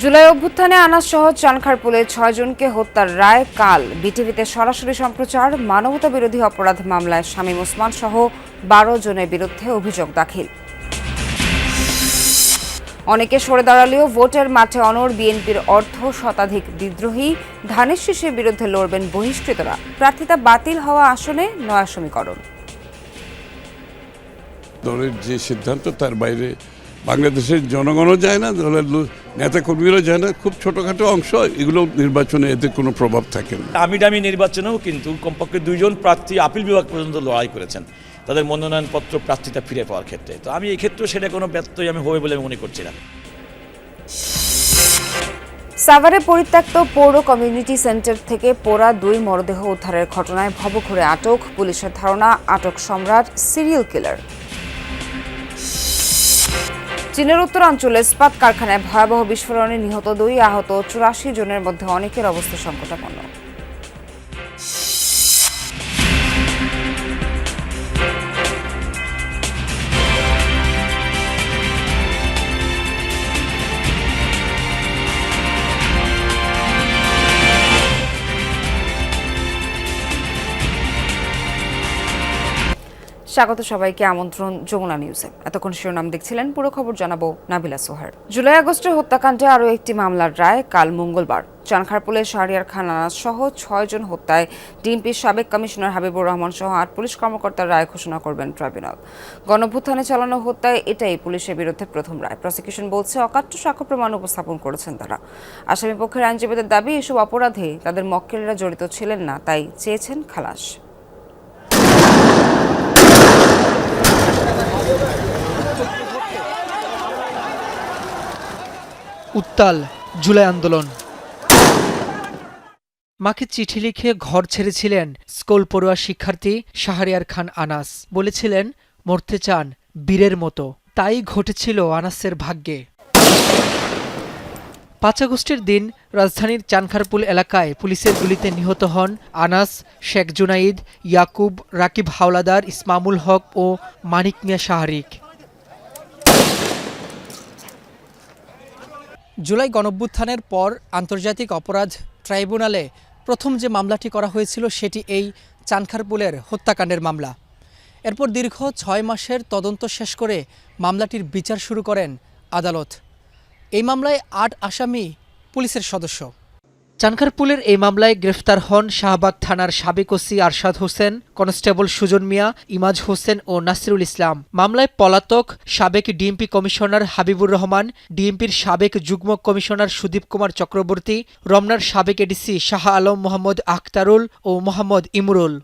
জুলাই অভ্যুত্থানে আনাস সহ চানখারপুলে ছয়জনকে হত্যার রায় কাল। বিটিভিতে সরাসরি সম্প্রচার মানবতা বিরোধী অপরাধ মামলায় শামীম ওসমান সহ বারো জনের বিরুদ্ধে অভিযোগ দাখিল। অনেকে সরে দাঁড়ালেও ভোটের মাঠে অনর বিএনপির অর্ধ শতাধিক বিদ্রোহী ধানের শীষের বিরুদ্ধে লড়বেন বহিষ্কৃতরা। প্রার্থিতা বাতিল হওয়া আসনে নয়া সমীকরণ। দলের যে সিদ্ধান্ত, তার বাইরে বাংলাদেশের জনগণও যায় না দলের নেতাকর্মীরাও যায় না খুব ছোটোখাটো অংশ এগুলো নির্বাচনে এতে কোনো প্রভাব থাকে না। দামি দামি নির্বাচনেও কিন্তু কমপক্ষে দুইজন প্রার্থী আপিল বিভাগ পর্যন্ত লড়াই করেছেন। তাদের মনোনয়নপত্র প্রার্থীতা ফিরে পাওয়ার ক্ষেত্রে। তো আমি এই ক্ষেত্রেও সেটা কোনো ব্যত্যয় আমি হবে বলে মনে করছি না। সাভারে পরিত্যক্ত পৌর কমিউনিটি সেন্টার থেকে পোড়া দুই মরদেহ উদ্ধারের ঘটনায় ভবঘুরে আটক পুলিশের ধারণা আটক সম্রাট সিরিয়াল কিলার। চীনের উত্তরাঞ্চলে ইস্পাত কারখানায় ভয়াবহ বিস্ফোরণে নিহত দুই আহত চুরাশি জনের মধ্যে অনেকের অবস্থা সংকটাপন্ন। স্বাগত সবাইকে আমন্ত্রণ যমুনা নিউজে এতক্ষণ শিরোনাম দেখছিলেন, পুরো খবর জানাব নাবিলা সোহার। জুলাই আগস্টে হত্যাকাণ্ডে আরও একটি মামলার রায় কাল মঙ্গলবার। চানখারপুলের শাহরিয়ার খান আনাস সহ ছয়জন হত্যায় ডিএমপির সাবেক কমিশনার হাবিবুর রহমান সহ আট পুলিশ কর্মকর্তার রায় ঘোষণা করবেন ট্রাইব্যুনাল। গণভ্যুত্থানে চালানো হত্যায় এটাই পুলিশের বিরুদ্ধে প্রথম রায়। প্রসিকিউশন বলছে, অকাট্য সাক্ষ্য প্রমাণ উপস্থাপন করেছেন তারা। আসামি পক্ষের আইনজীবীদের দাবি, এসব অপরাধে তাদের মক্কেলরা জড়িত ছিলেন না, তাই চেয়েছেন খালাস। উত্তাল জুলাই আন্দোলন। মাকে চিঠি লিখে ঘর ছেড়েছিলেন স্কুল পড়ুয়া শিক্ষার্থী শাহরিয়ার খান আনাস। বলেছিলেন, মরতে চান বীরের মতো। তাই ঘটেছিল আনাসের ভাগ্যে। পাঁচ আগস্টের দিন রাজধানীর চানখারপুল এলাকায় পুলিশের গুলিতে নিহত হন আনাস, শেখ জুনাইদ, ইয়াকুব, রাকিব হাওলাদার, ইসমামুল হক ও মানিক মিয়া শাহরিক। জুলাই গণভ্যুত্থানের পর আন্তর্জাতিক অপরাধ ট্রাইব্যুনালে প্রথম যে মামলাটি করা হয়েছিল সেটি এই চানখারপুলের হত্যাকাণ্ডের মামলা। এরপর দীর্ঘ ছয় মাসের তদন্ত শেষ করে মামলাটির বিচার শুরু করেন আদালত। এই মামলায় আট আসামি পুলিশের সদস্য। চানখারপুলের এই মামলায় গ্রেফতার হন শাহবাগ থানার সাবেক ওসি আরশাদ হোসেন, কনস্টেবল সুজন মিয়া, ইমাজ হোসেন ও নাসিরুল ইসলাম। মামলায় পলাতক সাবেক ডিএমপি কমিশনার হাবিবুর রহমান, ডিএমপির সাবেক যুগ্ম কমিশনার সুদীপ কুমার চক্রবর্তী, রমনার সাবেক এডিসি শাহ আলম মোহাম্মদ আখতারুল ও মোহাম্মদ ইমরুল।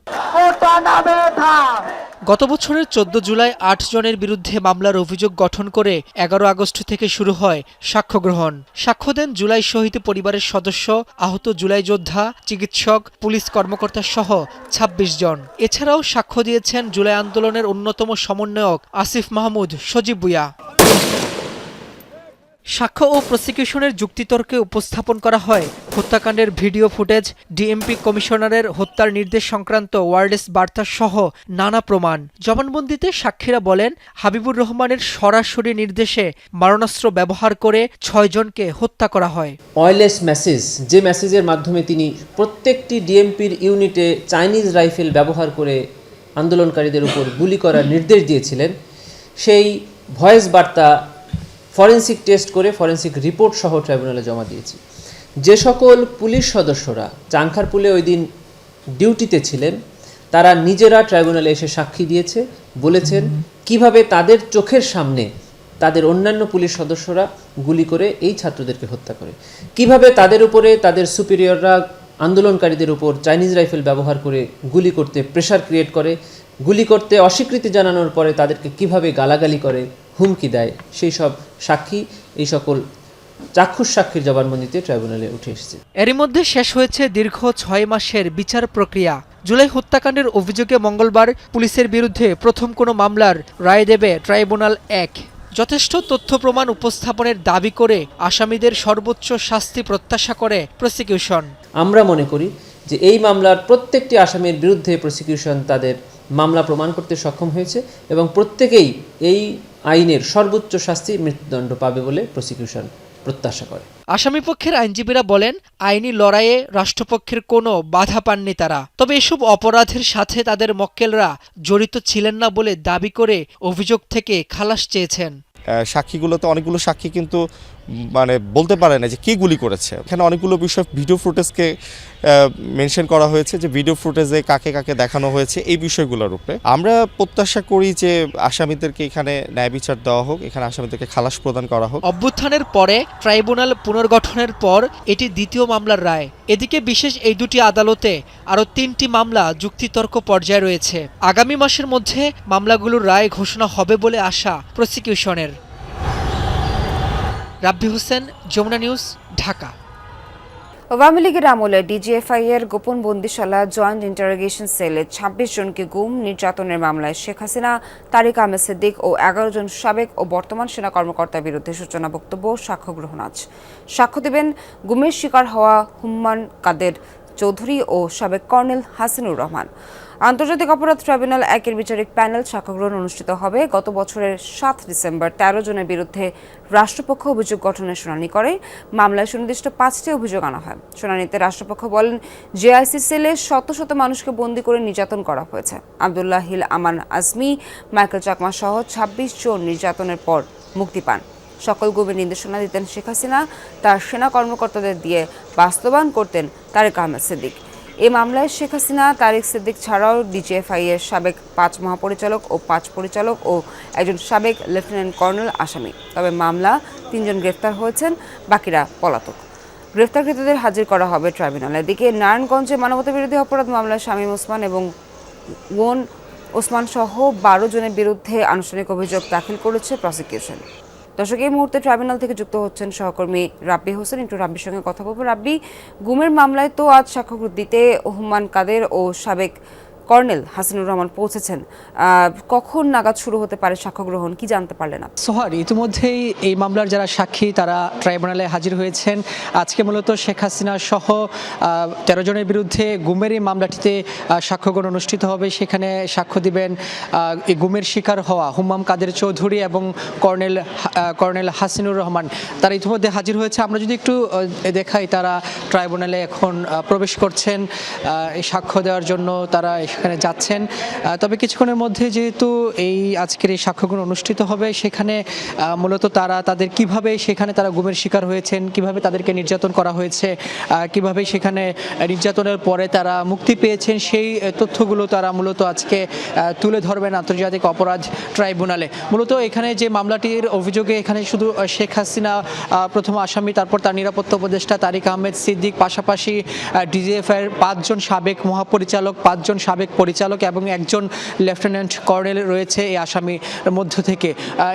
গত বছরের চোদ্দ জুলাই আট জনের বিরুদ্ধে মামলার অভিযোগ গঠন করে এগারো আগস্ট থেকে শুরু হয় সাক্ষ্য গ্রহণ। সাক্ষ্য দেন জুলাই শহীদ পরিবারের সদস্য, আহত জুলাই যোদ্ধা, চিকিৎসক, পুলিশ কর্মকর্তা সহ ২৬ জন। এছাড়াও সাক্ষ্য দিয়েছেন জুলাই আন্দোলনের অন্যতম সমন্বয়ক আসিফ মাহমুদ সজীব বুয়া সাক্ষ্য ও প্রসিকিউশনের যুক্তিতর্কে উপস্থাপন করা হয়। হত্যাকাণ্ডের ভিডিও ফুটেজ, ডিএমপি কমিশনারের হত্যার নির্দেশ সংক্রান্ত ওয়ারলেস বার্তা সহ নানা প্রমাণ। জবানবন্দিতে সাক্ষীরা বলেন, হাবিবুর রহমানের সরাসরি নির্দেশে মারণাস্ত্র ব্যবহার করে ছয়জনকে হত্যা করা হয়। ওয়্যারলেস মেসেজ, যে মেসেজের মাধ্যমে তিনি প্রত্যেকটি ডিএমপির ইউনিটে চাইনিজ রাইফেল ব্যবহার করে আন্দোলনকারীদের উপর গুলি করার নির্দেশ দিয়েছিলেন, সেই ভয়েস বার্তা ফরেনসিক টেস্ট করে ফরেন্সিক রিপোর্ট সহ ট্রাইব্যুনালে জমা দিয়েছি। যে সকল পুলিশ সদস্যরা চাংখারপুলে ওই দিন ডিউটিতে ছিলেন, তারা নিজেরা ট্রাইব্যুনালে এসে সাক্ষী দিয়েছে, বলেছেন কীভাবে তাদের চোখের সামনে তাদের অন্যান্য পুলিশ সদস্যরা গুলি করে এই ছাত্রদেরকে হত্যা করে। কীভাবে তাদের উপরে তাদের সুপিরিয়ররা আন্দোলনকারীদের উপর চাইনিজ রাইফেল ব্যবহার করে গুলি করতে প্রেশার ক্রিয়েট করে, গুলি করতে অস্বীকৃতি জানানোর পরে তাদেরকে কীভাবে গালাগালি করে হুমকি দেয়। সেই সব সাক্ষী এই সকল চাক্ষুষ সাক্ষীর জবানবন্দিতে ট্রাইব্যুনালে উঠে এসেছে। এরই মধ্যে শেষ হয়েছে দীর্ঘ ছয় মাসের বিচার প্রক্রিয়া। জুলাই হত্যাকাণ্ডের অভিযোগে মঙ্গলবার পুলিশের বিরুদ্ধে প্রথম কোনো মামলার রায় দেবে ট্রাইব্যুনাল এক। যথেষ্ট তথ্য প্রমাণ উপস্থাপনের দাবি করে আসামিদের সর্বোচ্চ শাস্তি প্রত্যাশা করে প্রসিকিউশন। আমরা মনে করি যে এই মামলার প্রত্যেকটি আসামির বিরুদ্ধে প্রসিকিউশন তাদের মামলা প্রমাণ করতে সক্ষম হয়েছে এবং প্রত্যেকেই এই আইনের সর্বোচ্চ শাস্তি মৃত্যুদণ্ড পাবে বলে প্রসিকিউশন প্রত্যাশা করে। আসামি পক্ষের আইনজীবীরা বলেন আইনি লড়াইয়ে রাষ্ট্রপক্ষের কোনো বাধা পাননি তারা। তবে এসব অপরাধের সাথে তাদের মক্কেলরা জড়িত ছিলেন না বলে দাবি করে অভিযোগ থেকে খালাস চেয়েছেন। সাক্ষীগুলোতে অনেকগুলো সাক্ষী কিন্তু মানে বলতে পারে না যে কে গুলি করেছে। এখানে অনেকগুলো বিষয় ভিডিও ফুটেজকে মেনশন করা হয়েছে যে ভিডিও ফুটেজে কাকে কাকে দেখানো হয়েছে এই বিষয়গুলোর উপরে। আমরা প্রত্যাশা করি যে আসামিদেরকে এখানে ন্যায় বিচার দেওয়া হোক, এখানে আসামিদেরকে খালাস প্রদান করা হোক। অভ্যুত্থানের পরে ট্রাইব্যুনাল পুনর্গঠনের পর এটি দ্বিতীয় মামলার রায়। এদিকে বিশেষ এই দুটি আদালতে আরও তিনটি মামলা যুক্তিতর্ক পর্যায়ে রয়েছে। আগামী মাসের মধ্যে মামলাগুলোর রায় ঘোষণা হবে বলে আশা প্রসিকিউশনের। রাব্বি হোসেন, যমুনা নিউজ, ঢাকা। আওয়ামী লীগের আমলে ডিজিএফআই এর গোপন বন্দিশালা জয়েন্ট ইন্টারোগেশন সেলে ছাব্বিশ জনকে গুম নির্যাতনের মামলায় শেখ হাসিনা, তারিক আহমেদ সিদ্দিক ও এগারো জন সাবেক ও বর্তমান সেনা কর্মকর্তার বিরুদ্ধে সূচনা বক্তব্য সাক্ষ্য গ্রহণ আজ। সাক্ষ্য দেবেন, গুমের শিকার হওয়া হুম্মান কাদের। চৌধুরী ও সাবেক কর্নেল হাসিনুর রহমান। আন্তর্জাতিক অপরাধ ট্রাইব্যুনাল একের বিচারিক প্যানেল সাক্ষ্যগ্রহণ অনুষ্ঠিত হবে। গত বছরের সাত ডিসেম্বর তেরো জনের বিরুদ্ধে রাষ্ট্রপক্ষ অভিযোগ গঠনের শুনানি করে। মামলায় সুনির্দিষ্ট পাঁচটি অভিযোগ আনা হয়। শুনানিতে রাষ্ট্রপক্ষ বলেন, জেআইসি সেলে শত শত মানুষকে বন্দি করে নির্যাতন করা হয়েছে। আবদুল্লাহ হিল, আমান আজমি, মাইকেল চাকমা সহ ছাব্বিশ জন নির্যাতনের পর মুক্তি পান। সকল গুমের নির্দেশনা দিতেন শেখ হাসিনা, তার সেনা কর্মকর্তাদের দিয়ে বাস্তবায়ন করতেন তারেক আহমেদ সিদ্দিক। এই মামলায় শেখ হাসিনা, তারেক সিদ্দিক ছাড়াও ডিজিএফআই এর সাবেক পাঁচ মহাপরিচালক ও পাঁচ পরিচালক ও একজন সাবেক লেফটেন্যান্ট কর্নেল আসামি। তবে মামলা, তিনজন গ্রেফতার হয়েছেন, বাকিরা পলাতক। গ্রেফতারকৃতদের হাজির করা হবে ট্রাইব্যুনালে এদিকে নারায়ণগঞ্জে মানবতাবিরোধী অপরাধ মামলায় শামীম ওসমান এবং ওন ওসমান সহ বারো জনের বিরুদ্ধে আনুষ্ঠানিক অভিযোগ দাখিল করেছে প্রসিকিউশন। দর্শক, এই মুহূর্তে ট্রাইব্যুনাল থেকে যুক্ত হচ্ছেন সহকর্মী রাব্বি হোসেন। একটু রাব্বির সঙ্গে কথা বলব। রাব্বি, গুমের মামলায় তো আজ সাক্ষ্য দিতে ওহমান কাদের ও সাবেক কর্নেল হাসিনুর রহমান পৌঁছেছেন। কখন নাগাদ শুরু হতে পারে সাক্ষ্য গ্রহণ? কি জানতে পারলেন আপনি? সোহার ইতিমধ্যেই এই মামলার যারা সাক্ষী তারা ট্রাইব্যুনালে হাজির হয়েছেন। আজকে মূলত শেখ হাসিনা সহ তেরো জনের বিরুদ্ধে গুমের এই মামলাটিতে আহ, সাক্ষ্যগ্রহণ অনুষ্ঠিত হবে। সেখানে সাক্ষ্য দিবেন গুমের শিকার হওয়া হুমাম কাদের চৌধুরী এবং কর্নেল কর্নেল হাসিনুর রহমান। তারা ইতিমধ্যে হাজির হয়েছে। আমরা যদি একটু দেখাই তারা ট্রাইব্যুনালে এখন প্রবেশ করছেন। সাক্ষ্য দেওয়ার জন্য তারা সেখানে যাচ্ছেন। তবে কিছুক্ষণের মধ্যে যেহেতু এই আজকের এই সাক্ষ্যগ্রহণ অনুষ্ঠিত হবে, সেখানে মূলত তারা তাদের কীভাবে সেখানে তারা গুমের শিকার হয়েছেন, কীভাবে তাদেরকে নির্যাতন করা হয়েছে কীভাবে সেখানে নির্যাতনের পরে তারা মুক্তি পেয়েছেন, সেই তথ্যগুলো তারা মূলত আজকে তুলে ধরবেন আন্তর্জাতিক অপরাধ ট্রাইব্যুনালে। মূলত এখানে যে মামলাটির অভিযোগে এখানে শুধু শেখ হাসিনা প্রথম আসামি, তারপর তার নিরাপত্তা উপদেষ্টা তারিক আহমেদ সিদ্দিক, পাশাপাশি ডিজিএফ এর পাঁচজন সাবেক মহাপরিচালক, পাঁচজন সাবেক পরিচালক এবং একজন লেফটেন্যান্ট কর্নেল রয়েছে এই আসামির মধ্য থেকে।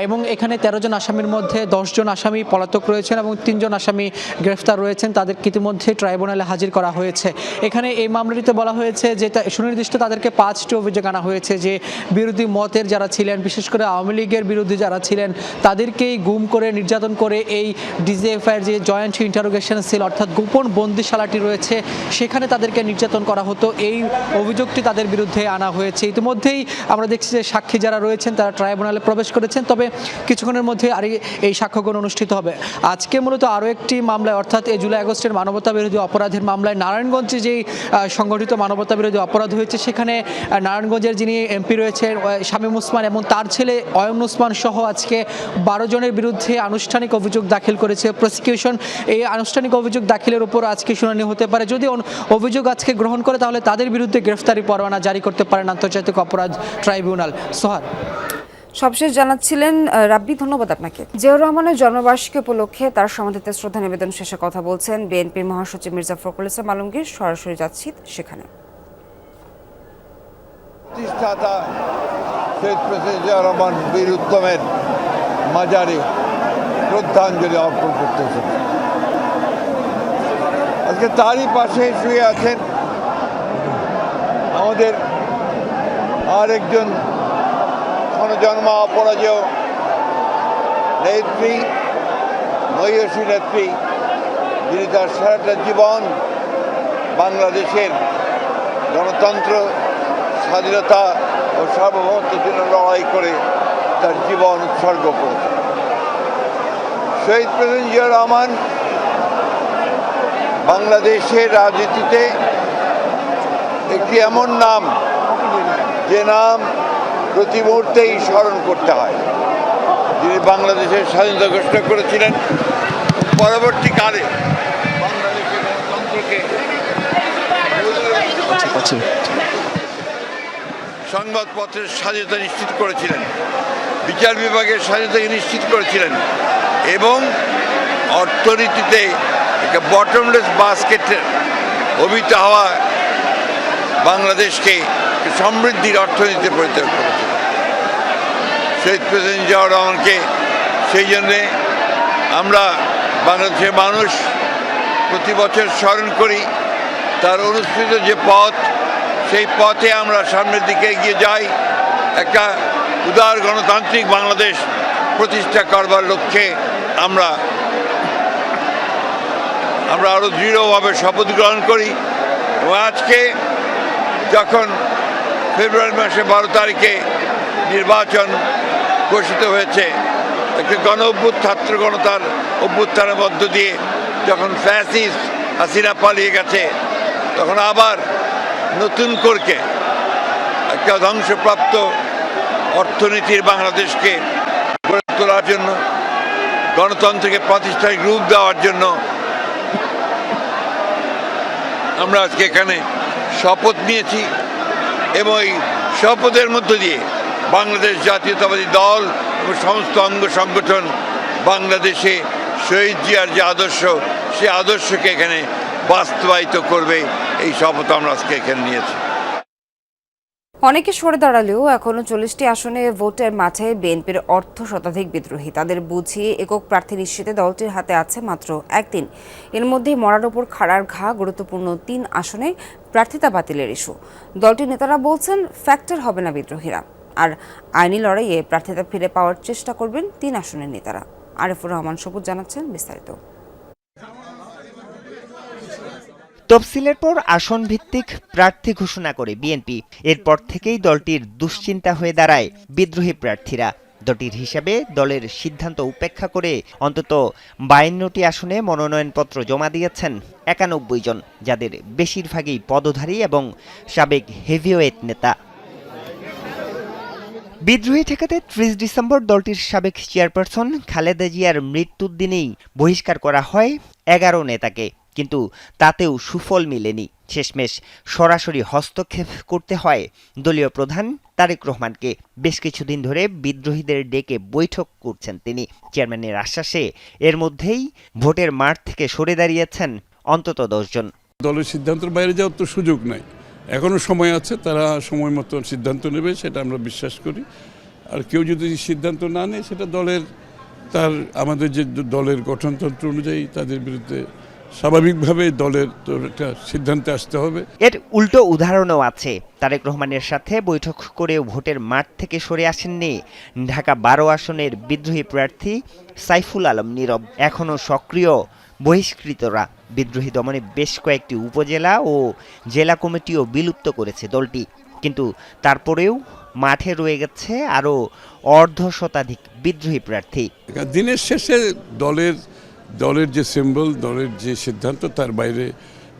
এবং এখানে তেরো জন আসামির মধ্যে দশজন আসামি পলাতক রয়েছেন এবং তিনজন আসামি গ্রেফতার রয়েছেন। তাদের ইতিমধ্যে ট্রাইব্যুনালে হাজির করা হয়েছে। এখানে এই মামলাটিতে বলা হয়েছে যে সুনির্দিষ্ট তাদেরকে পাঁচটি অভিযোগ আনা হয়েছে যে বিরোধী মতের যারা ছিলেন, বিশেষ করে আওয়ামী লীগের বিরুদ্ধে যারা ছিলেন, তাদেরকেই গুম করে, নির্যাতন করে এই ডিজিএফআইয়ের যে জয়েন্ট ইন্টারোগেশন সেল অর্থাৎ গোপন বন্দিশালাটি রয়েছে, সেখানে তাদেরকে নির্যাতন করা হতো। এই অভিযোগটি তাদের বিরুদ্ধে আনা হয়েছে। ইতিমধ্যেই আমরা দেখছি যে সাক্ষী যারা রয়েছেন, তারা ট্রাইব্যুনালে প্রবেশ করেছেন। তবে কিছুক্ষণের মধ্যে আর এই সাক্ষ্যগ্রহণ অনুষ্ঠিত হবে। আজকে মূলত আরও একটি মামলায়, অর্থাৎ এই জুলাই আগস্টের মানবতা বিরোধী অপরাধের মামলায় নারায়ণগঞ্জে যেই সংগঠিত মানবতা বিরোধী অপরাধ হয়েছে, সেখানে নারায়ণগঞ্জের যিনি এমপি রয়েছেন শামীম ওসমান এবং তার ছেলে অয়ন ওসমান সহ আজকে বারো জনের বিরুদ্ধে আনুষ্ঠানিক অভিযোগ দাখিল করেছে। প্রসিকিউশন, এই আনুষ্ঠানিক অভিযোগ দাখিলের উপর আজকে শুনানি হতে পারে। যদি অভিযোগ আজকে গ্রহণ করে, তাহলে তাদের বিরুদ্ধে গ্রেফতারি পরোয়ানা জারি করতে পারেন আন্তর্জাতিক অপরাধ ট্রাইব্যুনাল। সোহার সবশেষ জানাচ্ছিলেন রাব্বি ধন্যবাদ আপনাকে। জিয়াউর রহমানের জন্মবার্ষিকী উপলক্ষে তার সমাধিতে শ্রদ্ধা নিবেদন শেষে কথা বলছেন বিএনপির মহাসচিব মির্জা ফখরুল ইসলাম আলমগীর। সরাসরি যাচ্ছি সেখানে। প্রতিষ্ঠাতা শহীদ প্রেসিডেন্ট জিয়া রহমান বীর উত্তমের মাজারে শ্রদ্ধাঞ্জলি অর্পণ করতে আজকে তারই পাশে শুয়ে আছেন আমাদের আরেকজন জন্ম অপরাজেয় নেত্রী নৈয়সী নেত্রী, যিনি তার সারাটা জীবন বাংলাদেশের গণতন্ত্র, স্বাধীনতা ও সার্বভৌমত্বের জন্য লড়াই করে তার জীবন উৎসর্গ করেছে শহীদ প্রেসিডেন্ট জিয়া রহমান বাংলাদেশের রাজনীতিতে একটি এমন নাম? যে নাম প্রতি মুহূর্তেই স্মরণ করতে হয়। যিনি বাংলাদেশের স্বাধীনতা ঘোষণা করেছিলেন, পরবর্তীকালে সংবাদপত্রের স্বাধীনতা নিশ্চিত করেছিলেন, বিচার বিভাগের স্বাধীনতাকে নিশ্চিত করেছিলেন এবং অর্থনীতিতে একটা বটমলেস বাস্কেটের অভিত হওয়া বাংলাদেশকে সমৃদ্ধির অর্থনীতিতে পরিণত করেছে। শহীদ প্রেসিডেন্ট জিয়াউর রহমানকে সেই জন্যে আমরা বাংলাদেশের মানুষ প্রতি বছর স্মরণ করি, তার অনুষ্ঠিত যে পথ, সেই পথে আমরা সামনের দিকে এগিয়ে যাই। একটা উদার গণতান্ত্রিক বাংলাদেশ প্রতিষ্ঠা করবার লক্ষ্যে আমরা আমরা আরও দৃঢ়ভাবে শপথ গ্রহণ করি। এবং আজকে যখন ফেব্রুয়ারি মাসে বারো তারিখে নির্বাচন ঘোষিত হয়েছে, একটি গণ ছাত্র গণতার অভ্যুত্থানের মধ্য দিয়ে যখন ফ্যাসিস্ট হাসিনা পালিয়ে গেছে, তখন আবার নতুন করকে একটা ধ্বংসপ্রাপ্ত অর্থনীতির বাংলাদেশকে গড়ে তোলার জন্য, গণতন্ত্রকে প্রাতিষ্ঠানিক রূপ দেওয়ার জন্য আমরা আজকে এখানে শপথ নিয়েছি এবং এই শপথের মধ্য দিয়ে বাংলাদেশ জাতীয়তাবাদী দল এবং সমস্ত অঙ্গ সংগঠন বাংলাদেশে শহীদ জিয়ার যে আদর্শ, সে আদর্শকে এখানে বাস্তবায়িত করবে। এই শপথ আমরা আজকে এখানে নিয়েছি। অনেকে সরে দাঁড়ালেও এখনও চল্লিশটি আসনে ভোটের মাঠে বিএনপির অর্ধ শতাধিক বিদ্রোহী। তাদের বুঝিয়ে একক প্রার্থী নিশ্চিতে দলটির হাতে আছে মাত্র একদিন। এর মধ্যেই মরার ওপর খাড়ার ঘা, গুরুত্বপূর্ণ তিন আসনে প্রার্থিতা বাতিলের ইস্যু। দলটির নেতারা বলছেন, ফ্যাক্টর হবে না বিদ্রোহীরা। আর আইনি লড়াইয়ে প্রার্থিতা ফিরে পাওয়ার চেষ্টা করবেন তিন আসনের নেতারা। আরিফুর রহমান সবুজ জানাচ্ছেন বিস্তারিত। তফসিলের পর আসন ভিত্তিক প্রার্থী ঘোষণা করে বিএনপি। এরপর থেকেই দলটির দুশ্চিন্তা হয়ে দাঁড়ায় বিদ্রোহী প্রার্থীরা। দলটির হিসাবে দলের সিদ্ধান্ত উপেক্ষা করে অন্তত বায়ান্নটি আসনে মনোনয়নপত্র জমা দিয়েছেন একানব্বই জন, যাদের বেশিরভাগই পদধারী এবং সাবেক হেভিওয়েট নেতা। বিদ্রোহী ঠেকাতে ত্রিশ ডিসেম্বর দলটির সাবেক চেয়ারপারসন খালেদা জিয়ার মৃত্যুর দিনেই বহিষ্কার করা হয় এগারো নেতাকে। কিন্তু তাতেও সুফল মিলেনি। শেষমেশ সরাসরি হস্তক্ষেপ করতে হয় দলীয় প্রধান তারেক রহমানকে। বেশ কিছুদিন ধরে বিদ্রোহীদের ডেকে বৈঠক করছেন তিনি। চেয়ারম্যানের আশ্বাসে এর মধ্যেই ভোটের মাঠ থেকে সরে দাঁড়িয়েছেন অন্তত দশজন দলের সিদ্ধান্তের বাইরে যাওয়ার তো সুযোগ নাই। এখনও সময় আছে, তারা সময় মতো সিদ্ধান্ত নেবে, সেটা আমরা বিশ্বাস করি। আর কেউ যদি সিদ্ধান্ত না নেয়, সেটা দলের তার, আমাদের যে দলের গঠনতন্ত্র অনুযায়ী তাদের বিরুদ্ধে স্বাভাবিকভাবে দলের তো একটা সিদ্ধান্তে আসতে হবে। এর উল্টো উদাহরণও আছে। তারেক রহমানের সাথে বৈঠক করেও ভোটের মাঠ থেকে সরে আসেননি ঢাকা বারো আসনের বিদ্রোহী প্রার্থী সাইফুল আলম নীরব। এখনও সক্রিয় বহিষ্কৃতরা। বিদ্রোহী দমনে বেশ কয়েকটি উপজেলা ও জেলা কমিটিও বিলুপ্ত করেছে দলটি। কিন্তু তারপরেও মাঠে রয়ে গেছে আরও অর্ধ শতাধিক বিদ্রোহী প্রার্থী। দিনের শেষে দলের দলের যে সিম্বল দলের যে সিদ্ধান্ত, তার বাইরে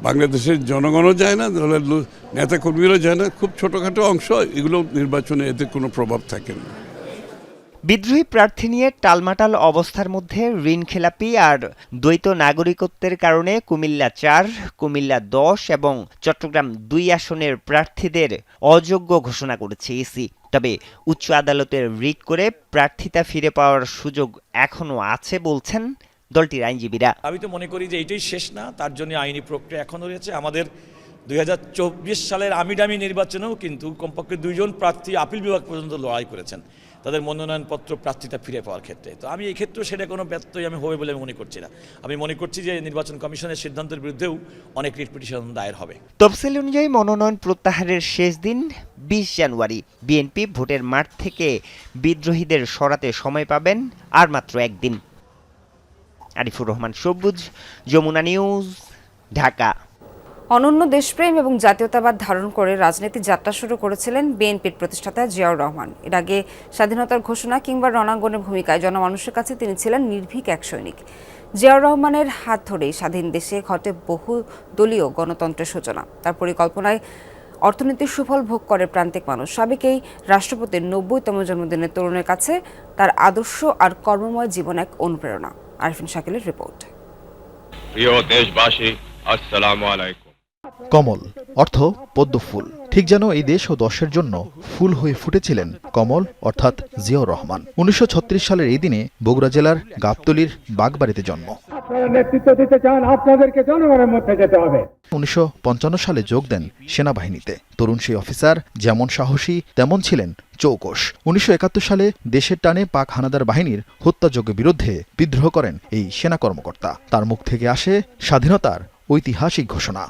বাংলাদেশের জনগণও যায় না, দলের নেতাকর্মীরাও যায় না। খুব ছোটোখাটো অংশ, এগুলো নির্বাচনে এতে কোনো প্রভাব থাকে না। বিদ্রোহী প্রার্থী নিয়ে টালমাটাল অবস্থার মধ্যে ঋণ খেলাপি আর দ্বৈত নাগরিকত্বের কারণে কুমিল্লা চার, কুমিল্লা দশ এবং চট্টগ্রাম দুই আসনের প্রার্থীদের অযোগ্য ঘোষণা করেছে ইসি তবে উচ্চ আদালতের রিট করে প্রার্থিতা ফিরে পাওয়ার সুযোগ এখনও আছে বলছেন দলটির আইনজীবীরা। আমি তো মনে করি যে এটাই শেষ না তার জন্য আইনি প্রক্রিয়া এখনও রয়েছে। আমাদের দু হাজার চব্বিশ সালের আমিডামি নির্বাচনেও কিন্তু কমপক্ষে দুইজন প্রার্থী আপিল বিভাগ পর্যন্ত লড়াই করেছেন। তাদের মনোনয়নপত্র প্রার্থিতা ফিরে পাওয়ার ক্ষেত্রে। তো আমি এই ক্ষেত্রেও সেটা কোনো ব্যত্যয় আমি হবে বলে আমি মনে করছি না। আমি মনে করছি যে নির্বাচন কমিশনের সিদ্ধান্তের বিরুদ্ধেও অনেক রিট পিটিশন দায়ের হবে। তফসিল অনুযায়ী মনোনয়ন প্রত্যাহারের শেষ দিন বিশ জানুয়ারি। বিএনপি ভোটের মাঠ থেকে বিদ্রোহীদের সরাতে সময় পাবেন আর মাত্র একদিন। আরিফুর রহমান, সবুজ, যমুনা নিউজ, ঢাকা। অনন্য দেশপ্রেম এবং জাতীয়তাবাদ ধারণ করে রাজনীতি যাত্রা শুরু করেছিলেন বিএনপির প্রতিষ্ঠাতা জিয়াউর রহমান। এর আগে স্বাধীনতার ঘোষণা কিংবা রণাঙ্গনের ভূমিকায় জনমানুষের কাছে তিনি ছিলেন নির্ভীক এক সৈনিক। জিয়াউর রহমানের হাত ধরেই স্বাধীন দেশে ঘটে বহু দলীয় গণতন্ত্রের সূচনা। তার পরিকল্পনায় অর্থনীতির সুফল ভোগ করে প্রান্তিক মানুষ। সাবেক এই রাষ্ট্রপতির নব্বইতম জন্মদিনের তরুণের কাছে তার আদর্শ আর কর্মময় জীবন এক অনুপ্রেরণা। আরফিন শাকিলের রিপোর্ট। প্রিয় দেশবাসী আসসালামু আলাইকুম। কমল অর্থ পদ্ম ফুল। ঠিক যেন এই দেশ ও দশের জন্য ফুল হয়ে ফুটেছিলেন কমল অর্থাৎ জিয়াউর রহমান। উনিশশো ছত্রিশ সালের এই দিনে বগুড়া জেলার গাবতলির বাগবাড়িতে জন্ম। নেতৃত্ব দিতে চান আপনাদেরকে জনগণের মধ্যে যেতে হবে। উনিশশো সালে যোগ দেন সেনাবাহিনীতে। তরুণ সেই অফিসার যেমন সাহসী তেমন ছিলেন চৌকস উনিশশো সালে দেশের টানে পাক হানাদার বাহিনীর হত্যাযজ্ঞের বিরুদ্ধে বিদ্রোহ করেন এই সেনা কর্মকর্তা। তার মুখ থেকে আসে স্বাধীনতার ঐতিহাসিক ঘোষণা।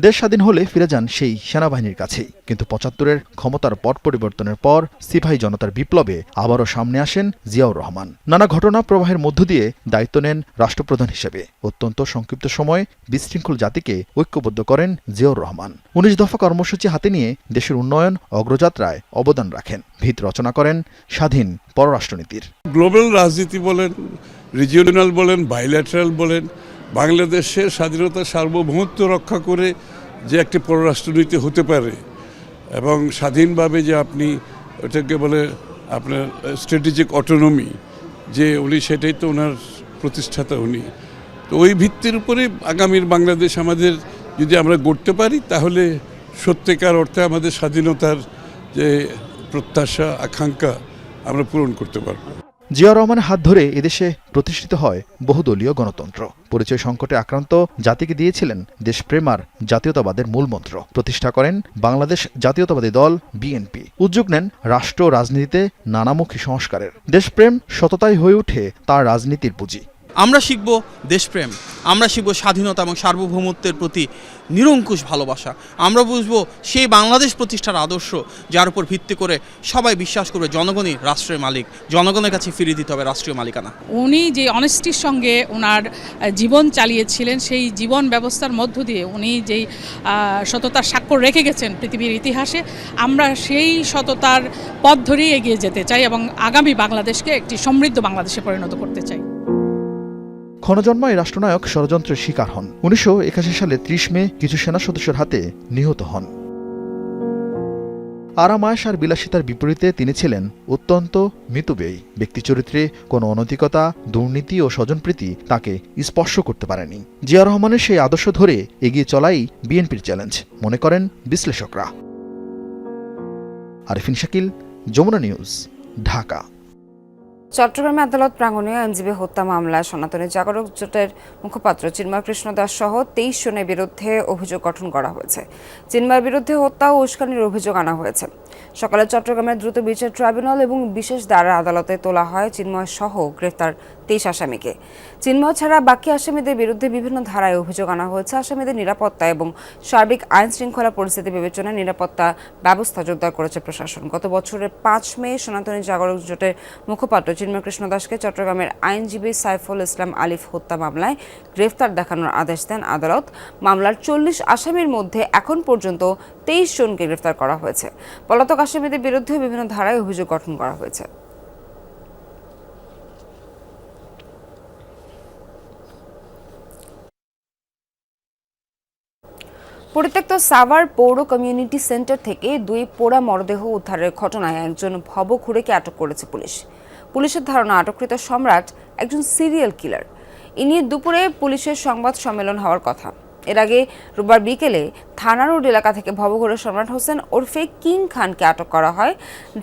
দেশ স্বাধীন হলে ফিরে যান সেই সেনাবাহিনীর কাছেই। কিন্তু পঁচাত্তরের ক্ষমতার পট পরিবর্তনের পর সিপাহী জনতার বিপ্লবে আবারও সামনে আসেন জিয়াউর রহমান। নানা ঘটনা প্রবাহের মধ্য দিয়ে দায়িত্ব নেন রাষ্ট্রপ্রধান হিসেবে। অত্যন্ত সংক্ষিপ্ত সময়ে বিশৃঙ্খল জাতিকে ঐক্যবদ্ধ করেন জিয়াউর রহমান। উনিশ দফা কর্মসূচি হাতে নিয়ে দেশের উন্নয়ন, অগ্রযাত্রায় অবদান রাখেন। ভিত রচনা করেন স্বাধীন পররাষ্ট্রনীতির। গ্লোবাল রাজনীতি বলেন, রিজিওনাল বলেন বাইল্যাটারাল বলেন বাংলাদেশের স্বাধীনতা সার্বভৌমত্ব রক্ষা করে যে একটি পররাষ্ট্রনীতি হতে পারে এবং স্বাধীনভাবে যে আপনি ওটাকে বলে আপনার স্ট্র্যাটেজিক অটোনমি যে উনি সেটাই তো ওনার প্রতিষ্ঠাতা উনি। তো ওই ভিত্তির উপরে আগামীর বাংলাদেশ আমাদের যদি আমরা গড়তে পারি, তাহলে সত্যিকার অর্থে আমাদের স্বাধীনতার যে প্রত্যাশা, আকাঙ্ক্ষা আমরা পূরণ করতে পারব। জিয়াউর রহমানের হাত ধরে এদেশে প্রতিষ্ঠিত হয় বহুদলীয় গণতন্ত্র। পরিচয় সংকটে আক্রান্ত জাতিকে দিয়েছিলেন দেশপ্রেম আর জাতীয়তাবাদের মূলমন্ত্র। প্রতিষ্ঠা করেন বাংলাদেশ জাতীয়তাবাদী দল বিএনপি উদ্যোগ নেন রাষ্ট্র রাজনীতিতে নানামুখী সংস্কারের। দেশপ্রেম সততাই হয়ে ওঠে তার রাজনীতির পুঁজি। আমরা শিখব দেশপ্রেম, আমরা শিখব স্বাধীনতা এবং সার্বভৌমত্বের প্রতি নিরঙ্কুশ ভালোবাসা। আমরা বুঝব সেই বাংলাদেশ প্রতিষ্ঠার আদর্শ, যার উপর ভিত্তি করে সবাই বিশ্বাস করবে জনগণই রাষ্ট্রের মালিক। জনগণের কাছে ফিরিয়ে দিতে হবে রাষ্ট্রীয় মালিকানা। উনি যে অনেস্টির সঙ্গে ওনার জীবন চালিয়েছিলেন, সেই জীবন ব্যবস্থার মধ্য দিয়ে উনি যেই সততার স্বাক্ষর রেখে গেছেন পৃথিবীর ইতিহাসে, আমরা সেই সততার পথ ধরেই এগিয়ে যেতে চাই এবং আগামী বাংলাদেশকে একটি সমৃদ্ধ বাংলাদেশে পরিণত করতে চাই। ক্ষণজন্ম রাষ্ট্রনায়ক ষড়যন্ত্রের শিকার হন। উনিশশো একাশি সালে ত্রিশ মে কিছু সেনা সদস্যের হাতে নিহত হন। আরামায়াস আর বিলাসিতার বিপরীতে তিনি ছিলেন অত্যন্ত মিতব্যয়ী। ব্যক্তিচরিত্রে কোনো অনৈতিকতা, দুর্নীতি ও স্বজনপ্রীতি তাকে স্পর্শ করতে পারেনি। জিয়া রহমানের সেই আদর্শ ধরে এগিয়ে চলাই বিএনপির চ্যালেঞ্জ, মনে করেন বিশ্লেষকরা। আরিফিন শাকিল, যমুনা নিউজ, ঢাকা। চট্টগ্রামে আদালত প্রাঙ্গণে আইনজীবী হত্যা মামলায় সনাতনী জাগরক জোটের মুখপাত্র চিন্ময় কৃষ্ণ দাস সহ তেইশ জনের বিরুদ্ধে অভিযোগ গঠন করা হয়েছে। চিন্ময়ের বিরুদ্ধে হত্যা ও উস্কানির অভিযোগ আনা হয়েছে। সকালে চট্টগ্রামের দ্রুত বিচার ট্রাইব্যুনাল এবং বিশেষ দ্বারা আদালতে তোলা হয় চিন্ময় সহ গ্রেফতার তেইশ আসামিকে চিন্ময় ছাড়া বাকি আসামিদের বিরুদ্ধে বিভিন্ন ধারায় অভিযোগ আনা হয়েছে। আসামিদের নিরাপত্তা এবং সার্বিক আইন শৃঙ্খলা পরিস্থিতি বিবেচনায় নিরাপত্তা ব্যবস্থা জোরদার করেছে প্রশাসন। গত বছরের পাঁচ মে সনাতনী জাগরক জোটের মুখপাত্র চিন্ময় কৃষ্ণ দাসকে চট্টগ্রামের আইনজীবী সাইফুল ইসলাম আলিফ হত্যা মামলায় গ্রেফতার দেখানোর আদেশ দেন আদালত। মামলার চল্লিশ আসামির মধ্যে এখন পর্যন্ত তেইশ জনকে গ্রেফতার করা হয়েছে। পলাতক আসামিদের বিরুদ্ধে বিভিন্ন ধারায় অভিযোগ গঠন করা হয়েছে। পরিত্যক্ত সাভার পৌর কমিউনিটি সেন্টার থেকে দুই পোড়া মরদেহ উদ্ধারের ঘটনায় একজন ভবঘুরেকে আটক করেছে পুলিশ। পুলিশের ধারণা, আটককৃত সম্রাট একজন সিরিয়াল কিলার। এ নিয়ে দুপুরে পুলিশের সংবাদ সম্মেলন হওয়ার কথা। এর আগে রোববার বিকেলে থানা রোড এলাকা থেকে ভবঘুরে সম্রাট হোসেন ওরফে কিং খানকে আটক করা হয়।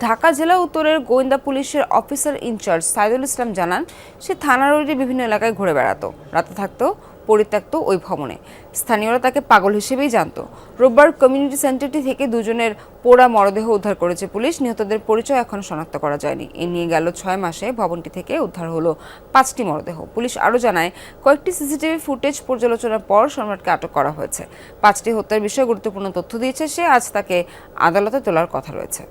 ঢাকা জেলা উত্তরের গোয়েন্দা পুলিশের অফিসার ইনচার্জ সাইদুল ইসলাম জানান, সে থানা রোডের বিভিন্ন এলাকায় ঘুরে বেড়াতো। রাতে থাকতো পরিত্যক্ত ওই ভবনে। স্থানীয়রা তাকে পাগল হিসেবেই জানত। রোববার কমিউনিটি সেন্টারটি থেকে দুজনের পোড়া মরদেহ উদ্ধার করেছে পুলিশ। নিহতদের পরিচয় এখনও শনাক্ত করা যায়নি। এ নিয়ে গেল ছয় মাসে ভবনটি থেকে উদ্ধার হলো পাঁচটি মরদেহ। পুলিশ আরও জানায়, কয়েকটি সিসিটিভি ফুটেজ পর্যালোচনার পর সম্রাটকে আটক করা হয়েছে। পাঁচটি হত্যার বিষয়ে গুরুত্বপূর্ণ তথ্য দিয়েছে সে। আজ তাকে আদালতে তোলার কথা রয়েছে।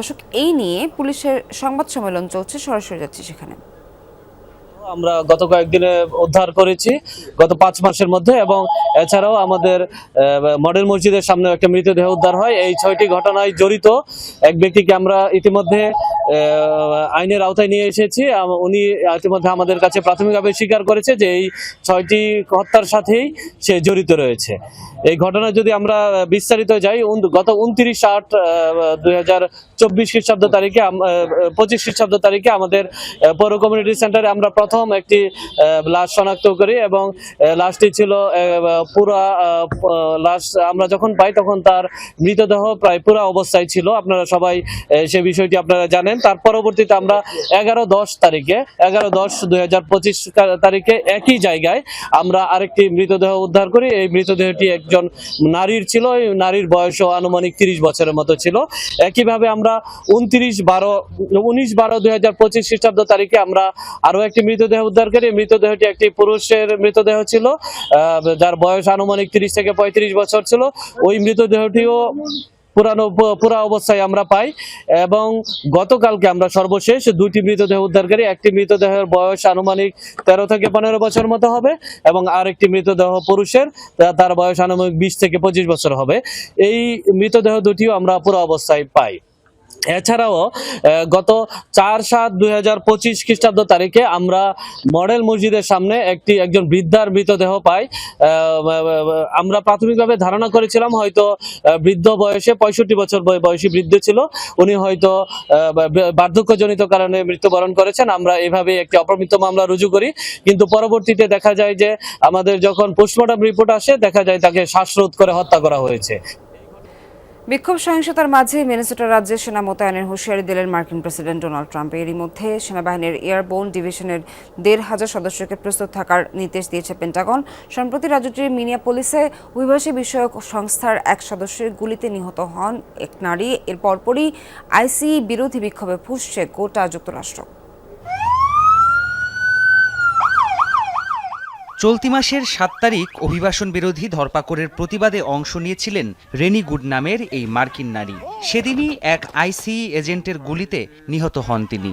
দর্শক, এই নিয়ে পুলিশের সংবাদ সম্মেলন চলছে, সরাসরি যাচ্ছি সেখানে। আমরা গত কয়েকদিনে উদ্ধার করেছি, গত পাঁচ মাসের মধ্যে এবং এছাড়াও আমাদের মডেল মসজিদের সামনে একটা মৃতদেহ উদ্ধার হয়। এই ছয়টি ঘটনায় জড়িত এক ব্যক্তিকে আমরা ইতিমধ্যে আইনের আওতায় নিয়ে এসেছি। উনি ইতিমধ্যে আমাদের কাছে প্রাথমিকভাবে স্বীকার করেছে যে এই ছয়টি হত্যার সাথেই সে জড়িত রয়েছে। এই ঘটনা যদি আমরা বিস্তারিত যাই গত উনত্রিশ আট দুই হাজার চব্বিশ খ্রিস্টাব্দ তারিখে পঁচিশ খ্রিস্টাব্দ তারিখে আমাদের পৌর কমিউনিটি সেন্টারে আমরা প্রথম একটি লাশ শনাক্ত করি এবং লাশটি ছিল পুরা লাশ আমরা যখন পাই তখন তার মৃতদেহ প্রায় পুরা অবস্থায় ছিল। আপনারা সবাই সে বিষয়টি আপনারা জানেন। তার পরবর্তীতে আমরা এগারো দশ তারিখে, এগারো দশ দুই তারিখে একই জায়গায় আমরা আরেকটি মৃতদেহ উদ্ধার করি। এই মৃতদেহটি একজন নারীর ছিল। এই নারীর বয়সও আনুমানিক তিরিশ বছরের মতো ছিল। একইভাবে আমরা উনত্রিশ বারো, উনিশ বারো দুই হাজার পঁচিশ খ্রিস্টাব্দ তারিখে আমরা আরও একটি মৃতদেহ উদ্ধার করি। মৃতদেহটি একটি পুরুষের মৃতদেহ ছিল। যার বয়স আনুমানিক তিরিশ থেকে পঁয়ত্রিশ বছর ছিল। ওই মৃতদেহটিও পুরানো, পুরা অবস্থায় আমরা পাই এবং গতকালকে আমরা সর্বশেষ দুটি মৃতদেহ উদ্ধারকারী একটি মৃতদেহের বয়স আনুমানিক তেরো থেকে পনেরো বছর মতো হবে এবং আরেকটি মৃতদেহ পুরুষের তার বয়স আনুমানিক বিশ থেকে পঁচিশ বছর হবে। এই মৃতদেহ দুটিও আমরা পুরা অবস্থায় পাই। এছাড়াও গত চার সাত দুই হাজার পঁচিশ খ্রিস্টাব্দ তারিখে আমরা মডেল মসজিদের সামনে একটি, একজন বৃদ্ধার মৃতদেহ পাই। আমরা প্রাথমিকভাবে ধারণা করেছিলাম হয়তো বৃদ্ধ বয়সে পঁয়ষট্টি বছর বয়- বয়সী বৃদ্ধ ছিল। উনি হয়তো বার্ধক্যজনিত কারণে মৃত্যুবরণ করেছেন। আমরা এভাবে একটি অপমৃত মামলা রুজু করি। কিন্তু পরবর্তীতে দেখা যায় যে, আমাদের যখন পোস্টমর্টম রিপোর্ট আসে, দেখা যায় তাকে শ্বাসরোধ করে হত্যা করা হয়েছে। বিক্ষোভ সহিংসতার মাঝে মিনেসোটা রাজ্যে সেনা মোতায়েনের হুঁশিয়ারি দিলেন মার্কিন প্রেসিডেন্ট ডোনাল্ড ট্রাম্প। এরই মধ্যে সেনাবাহিনীর এয়ারবোন ডিভিশনের দেড় হাজার সদস্যকে প্রস্তুত থাকার নির্দেশ দিয়েছে পেন্টাগন। সম্প্রতি রাজ্যটির মিনিয়াপোলিসে অভিবাসী বিষয়ক সংস্থার এক সদস্যের গুলিতে নিহত হন এক নারী। এর পরপরই আইসি বিরোধী বিক্ষোভে ফুসছে গোটা যুক্তরাষ্ট্র। চলতি মাসের সাত তারিখ অভিবাসন বিরোধী ধরপাকড়ের প্রতিবাদে অংশ নিয়েছিলেন রেনি গুড নামের এই মার্কিন নারী। সেদিনই এক আইসি এজেন্টের গুলিতে নিহত হন তিনি।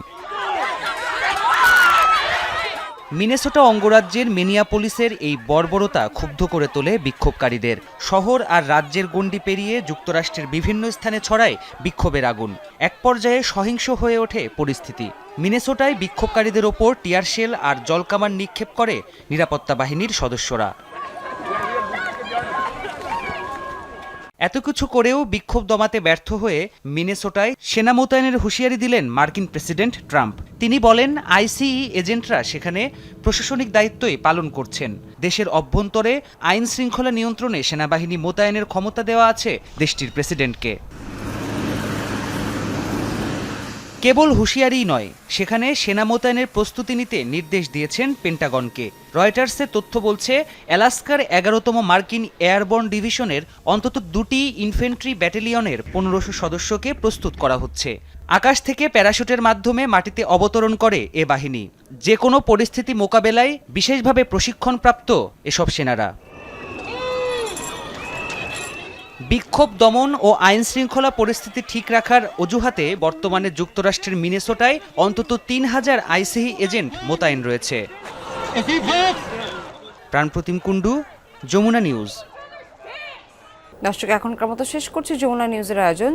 মিনেসোটা অঙ্গরাজ্যের মিনিয়াপোলিসের এই বর্বরতা ক্ষুব্ধ করে তোলে বিক্ষোভকারীদের। শহর আর রাজ্যের গণ্ডি পেরিয়ে যুক্তরাষ্ট্রের বিভিন্ন স্থানে ছড়ায় বিক্ষোভের আগুন। এক পর্যায়ে সহিংস হয়ে ওঠে পরিস্থিতি। মিনেসোটায় বিক্ষোভকারীদের ওপর টিয়ারশেল আর জলকামান নিক্ষেপ করে নিরাপত্তা বাহিনীর সদস্যরা। এত কিছু করেও বিক্ষোভ দমাতে ব্যর্থ হয়ে মিনেসোটায় সেনা মোতায়েনের হুঁশিয়ারি দিলেন মার্কিন প্রেসিডেন্ট ট্রাম্প। তিনি বলেন, আইসিই এজেন্টরা সেখানে প্রশাসনিক দায়িত্বই পালন করছেন। দেশের অভ্যন্তরে আইন শৃঙ্খলা নিয়ন্ত্রণে সেনাবাহিনী মোতায়েনের ক্ষমতা দেওয়া আছে দেশটির প্রেসিডেন্টকে। কেবল হুঁশিয়ারিই নয়, সেখানে সেনা মোতায়েনের প্রস্তুতি নিতে নির্দেশ দিয়েছেন পেন্টাগনকে। রয়টার্সের তথ্য বলছে, অ্যালাস্কার এগারোতম মার্কিন এয়ারবর্ন ডিভিশনের অন্তত দুটি ইনফেন্ট্রি ব্যাটালিয়নের পনেরোশো সদস্যকে প্রস্তুত করা হচ্ছে। আকাশ থেকে প্যারাশুটের মাধ্যমে মাটিতে অবতরণ করে এ বাহিনী। যে কোনো পরিস্থিতি মোকাবেলায় বিশেষভাবে প্রশিক্ষণপ্রাপ্ত এসব সেনারা। বিক্ষোভ দমন ও আইন শৃঙ্খলা পরিস্থিতি ঠিক রাখার অজুহাতে বর্তমানে যুক্তরাষ্ট্রের মিনেসোটায় অন্তত তিন হাজার আইসিহি এজেন্ট মোতায়েন রয়েছে। প্রাণপ্রতিম কুণ্ডু, যমুনা নিউজ। দর্শক, এখনকার মতো শেষ করছি যমুনা নিউজের আয়োজন।